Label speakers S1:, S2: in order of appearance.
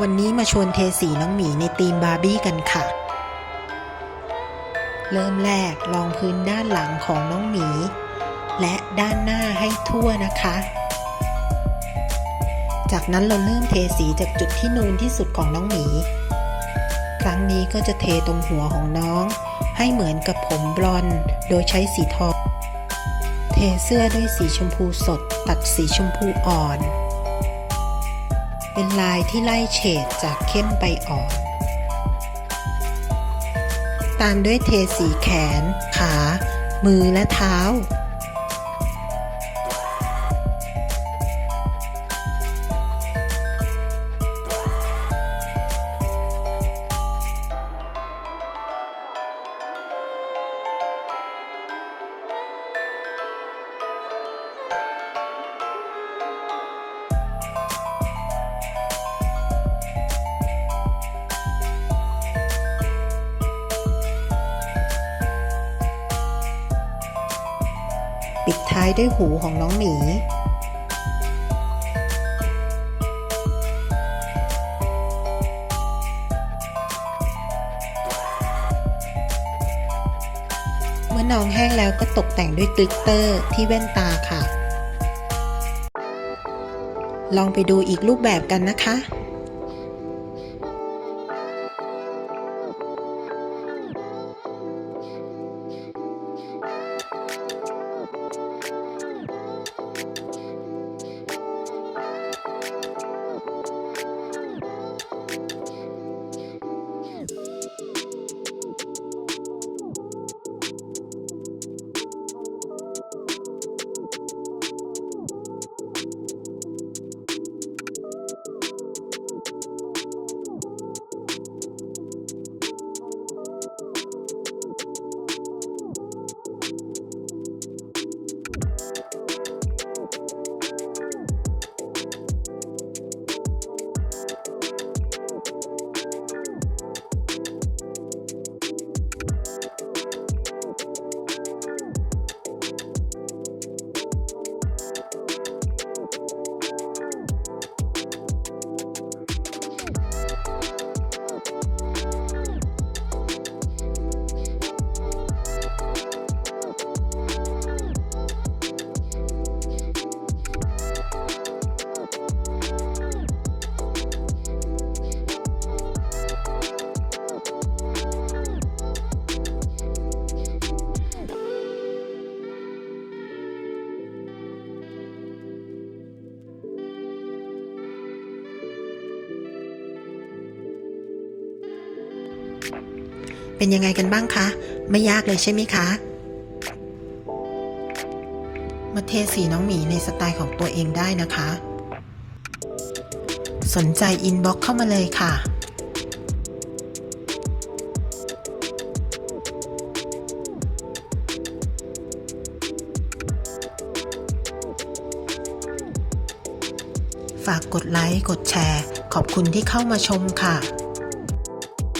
S1: วันนี้มาชวนเทสีน้องหมีในทีมบาร์บี้กันค่ะ เริ่มแรกลองพื้นด้านหลังของน้องหมี และด้านหน้าให้ทั่วนะคะ จากนั้นเราเริ่มเทสีจากจุดที่นูนที่สุดของน้องหมี ครั้งนี้ก็จะเทตรงหัวของน้อง ให้เหมือนกับผมบลอนด์โดยใช้สีทอง เทเสื้อด้วยสีชมพูสด ตัดสีชมพูอ่อน เป็นลายที่ไล่เฉดจากเข้มไปอ่อน ตามด้วยเทสีแขน ขา มือและเท้า ปิดท้ายด้วยหูของน้องหมี เมื่อน้องแห้งแล้วก็ตกแต่งด้วยกลิตเตอร์ที่แว่นตาค่ะ ลองไปดูอีกรูปแบบกันนะคะ เป็นยังไงกันบ้างคะ ไม่ยากเลยใช่ไหมคะ มาเทสีน้องหมีในสไตล์ของตัวเองได้นะคะ สนใจอินบ็อกเข้ามาเลยค่ะฝากกดไลค์ กดแชร์ ขอบคุณที่เข้ามาชมค่ะ